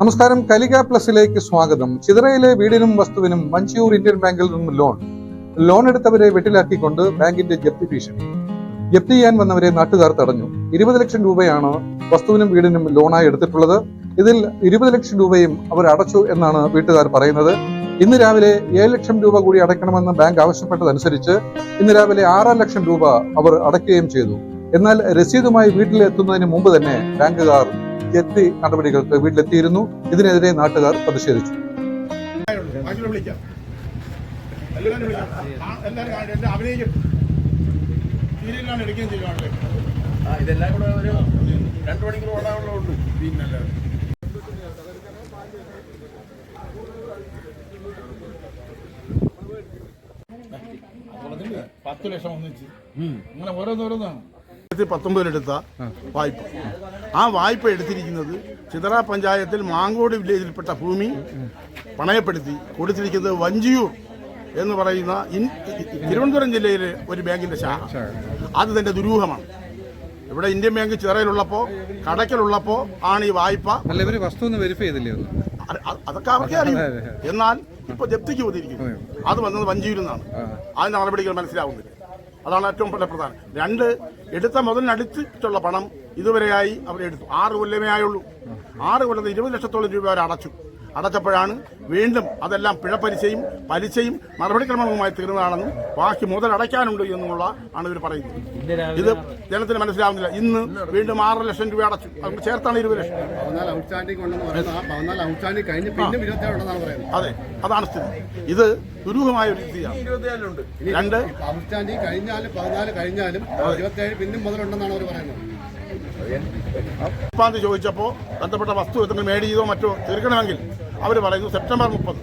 നമസ്കാരം. കലിക പ്ലസിലേക്ക് സ്വാഗതം. ചിതറയിലെ വീടിനും വസ്തുവിനും മഞ്ചൂർ ഇന്ത്യൻ ബാങ്കിൽ നിന്നും ലോൺ. ലോൺ എടുത്തവരെ വെട്ടിലാക്കിക്കൊണ്ട് ബാങ്കിന്റെ ജപ്തി ഭീഷണി. ജപ്തി ചെയ്യാൻ വന്നവരെ നാട്ടുകാർ തടഞ്ഞു. ഇരുപത് ലക്ഷം രൂപയാണ് വസ്തുവിനും വീടിനും ലോണായി എടുത്തിട്ടുള്ളത്. ഇതിൽ ഇരുപത് ലക്ഷം രൂപയും അവർ അടച്ചു എന്നാണ് വീട്ടുകാർ പറയുന്നത്. ഇന്ന് രാവിലെ ഏഴ് ലക്ഷം രൂപ കൂടി അടയ്ക്കണമെന്ന് ബാങ്ക് ആവശ്യപ്പെട്ടതനുസരിച്ച് ഇന്ന് രാവിലെ ആറാം ലക്ഷം രൂപ അവർ അടയ്ക്കുകയും ചെയ്തു. എന്നാൽ രസീതുമായി വീട്ടിലെത്തുന്നതിന് മുമ്പ് തന്നെ ബാങ്കുകാർ ജപ്തി നടപടികൾക്ക് വീട്ടിലെത്തിയിരുന്നു? ഇതിനെതിരെ നാട്ടുകാർ പ്രതിഷേധിച്ചു. ഇതെല്ലാം കൂടെ ഒരു രണ്ട് മണിക്കൂർ പിന്നല്ലേ. പത്ത് ലക്ഷം ഒന്നിച്ച്. അങ്ങനെ ഓരോന്നോരോന്നാണ്. പത്തൊമ്പതിലെടുത്ത വായ്പ. ആ വായ്പ എടുത്തിരിക്കുന്നത് ചിതറ പഞ്ചായത്തിൽ മാങ്കോട് വില്ലേജിൽപ്പെട്ട ഭൂമി പണയപ്പെടുത്തി കൊടുത്തിരിക്കുന്നത് വഞ്ചിയൂർ എന്ന് പറയുന്ന തിരുവനന്തപുരം ജില്ലയിലെ ഒരു ബാങ്കിന്റെ ശാഖ. അത് തന്റെ ദുരൂഹമാണ്. ഇവിടെ ഇന്ത്യൻ ബാങ്ക് ചിറയിലുള്ളപ്പോ കടക്കലുള്ളപ്പോ ആണ് ഈ വായ്പ. അതൊക്കെ അവർക്കേ അറിയൂ. എന്നാൽ ഇപ്പൊ ജപ്തിക്ക് പോയിരിക്കുന്നു അത്. വന്നത് വഞ്ചിയിൽ നിന്നാണ്. അതിന്റെ നടപടികൾ മനസ്സിലാവുന്നില്ല. അതാണ് ഏറ്റവും വലിയ പ്രധാനം. രണ്ട് എടുത്ത മുതലിനടുത്തിട്ടുള്ള പണം ഇതുവരെയായി അവരെടുത്തു ആറ് കൊല്ലമേ ആയുള്ളൂ. ആറ് കൊല്ലത്ത് ഇരുപത് ലക്ഷത്തോളം രൂപ അവർ അടച്ചു. അടച്ചപ്പോഴാണ് വീണ്ടും അതെല്ലാം പിഴപ്പലിശയും പലിശയും നടപടിക്രമങ്ങളുമായി തീർന്നതാണെന്നും ബാക്കി മുതൽ അടയ്ക്കാനുണ്ട് എന്നുള്ള ആണ് ഇവർ പറയുന്നത്. ഇത് ജനത്തിന് മനസ്സിലാവുന്നില്ല. ഇന്ന് വീണ്ടും ആറ് ലക്ഷം രൂപ അടച്ചു. അതുകൊണ്ട് ചേർത്താണ് ഇരുപത് ലക്ഷം. അതെ അതാണ് സ്ഥിതി. ഇത് ദുരൂഹമായ ഒരു സ്ഥിതിയാണ്. രണ്ട് ഔട്ട്സ്റ്റാൻഡിംഗ് കഴിഞ്ഞാലും പതിനാല് കഴിഞ്ഞാലും ഇരുപത്തേഴ് പിന്നും മുതലുണ്ടെന്നാണ് അവർ പറയുന്നത്. മുപ്പാം തീയതി ചോദിച്ചപ്പോൾ ബന്ധപ്പെട്ട വസ്തു എത്ര മേടിയതോ മറ്റോ തീർക്കണമെങ്കിൽ അവർ പറയുന്നു സെപ്റ്റംബർ മുപ്പത്.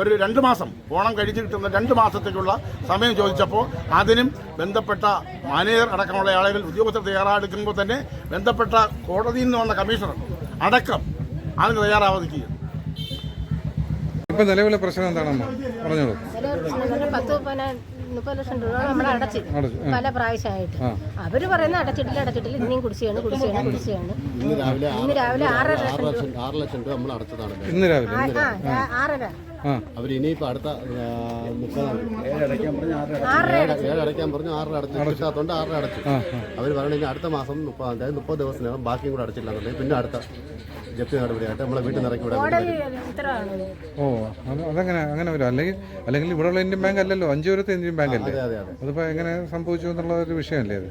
ഒരു രണ്ട് മാസം ഓണം കഴിച്ച് കിട്ടുന്ന രണ്ട് മാസത്തേക്കുള്ള സമയം ചോദിച്ചപ്പോൾ അതിനും ബന്ധപ്പെട്ട മാനേജർ അടക്കമുള്ള ആളുകൾ ഉദ്യോഗസ്ഥർ തയ്യാറെടുക്കുമ്പോൾ തന്നെ ബന്ധപ്പെട്ട കോടതിയിൽ നിന്ന് വന്ന കമ്മീഷണർ അടക്കം അതിന് തയ്യാറാവാതിരിക്കുക ഇപ്പൊ നിലവിലെ പ്രശ്നം എന്താണെന്ന് പറഞ്ഞോളൂ. മുപ്പത് ലക്ഷം രൂപ നമ്മൾ അടച്ചു. പല പ്രാവശ്യമായിട്ട്. അവർ അവർ പറയുന്ന അടച്ചിട്ടില്ല അടച്ചിട്ടില്ല. ഇനിയും കുടിശ്ശിയാണ് കുടിശ്ശിയാണ് കുടിശ്ശിയാണ് ഇന്ന് രാവിലെ ഇന്ന് രാവിലെ ആറര ലക്ഷം രൂപ. ആറ് ലക്ഷം രൂപ നമ്മൾ അടച്ചതാണ്. ഇന്ന് രാവിലെ. ആറര. അവർ ഇനിയിപ്പോൾ അടുത്ത മുപ്പതാം ആറര ഏഴ് അടയ്ക്കാൻ പറഞ്ഞു ആറ് അടച്ചു. കിട്ടാത്തതുകൊണ്ട് ആറ് അടച്ചു. അവർ പറയണ ഇനി അടുത്ത മാസം മുപ്പതാം തീയതി മുപ്പത് ദിവസത്തിനകം ബാക്കിയും കൂടെ അടച്ചില്ല എന്നുണ്ടെങ്കിൽ പിന്നെ അടുത്ത ജപ്തി നടപടിയായിട്ട് നമ്മളെ വീട്ടിൽ നിന്ന് ഇറക്കി വിടാൻ ഓ അതങ്ങനെ അങ്ങനെ വരും. അല്ലെങ്കിൽ അല്ലെങ്കിൽ ഇവിടെയുള്ള ഇന്ത്യൻ ബാങ്ക് അല്ലല്ലോ. അഞ്ചു വരത്തെ ഇന്ത്യൻ ബാങ്ക് അല്ലേ? അതെ അതെ അതെ. അതിപ്പോ എങ്ങനെ സംഭവിച്ചു എന്നുള്ള ഒരു വിഷയമല്ലേ അത്?